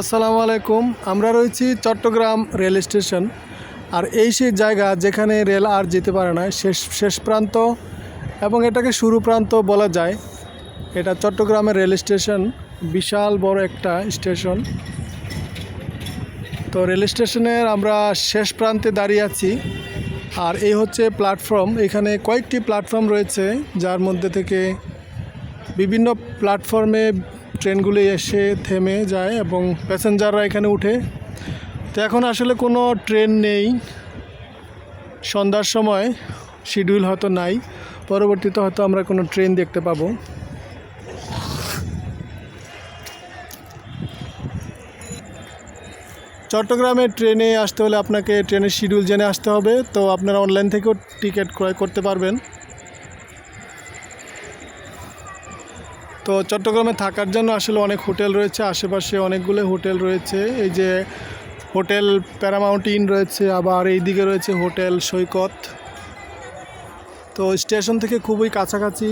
আসসালামু আলাইকুম। আমরা রয়েছি চট্টগ্রাম রেল স্টেশন। আর এই সেই জায়গা যেখানে রেল আর যেতে পারে না, শেষ শেষ প্রান্ত এবং এটাকে শুরু প্রান্ত বলা যায়। এটা চট্টগ্রামের রেল স্টেশন, বিশাল বড় একটা স্টেশন। তো রেল স্টেশনের আমরা শেষ প্রান্তে দাঁড়িয়ে আছি। আর এই হচ্ছে প্ল্যাটফর্ম। এখানে কয়েকটি প্ল্যাটফর্ম রয়েছে, যার মধ্যে থেকে বিভিন্ন প্ল্যাটফর্মে ট্রেনগুলি এসে থেমে যায় এবং প্যাসেঞ্জাররা এখানে উঠে। তো এখন আসলে কোনো ট্রেন নেই। সন্ধ্যার সময় শিডিউল হয়তো নাই, পরবর্তীতে হয়তো আমরা কোনো ট্রেন দেখতে পাবো। চট্টগ্রামে ট্রেনে আসতে হলে আপনাকে ট্রেনের শিডিউল জেনে আসতে হবে। তো আপনারা অনলাইন থেকেও টিকিট ক্রয় করতে পারবেন। তো চট্টগ্রামে থাকার জন্য আসলে অনেক হোটেল রয়েছে, আশেপাশে অনেকগুলো হোটেল রয়েছে। এই যে হোটেল প্যারামাউন্ট ইন রয়েছে, আবার এই দিকে রয়েছে হোটেল সৈকত। তো স্টেশন থেকে খুবই কাছাকাছি।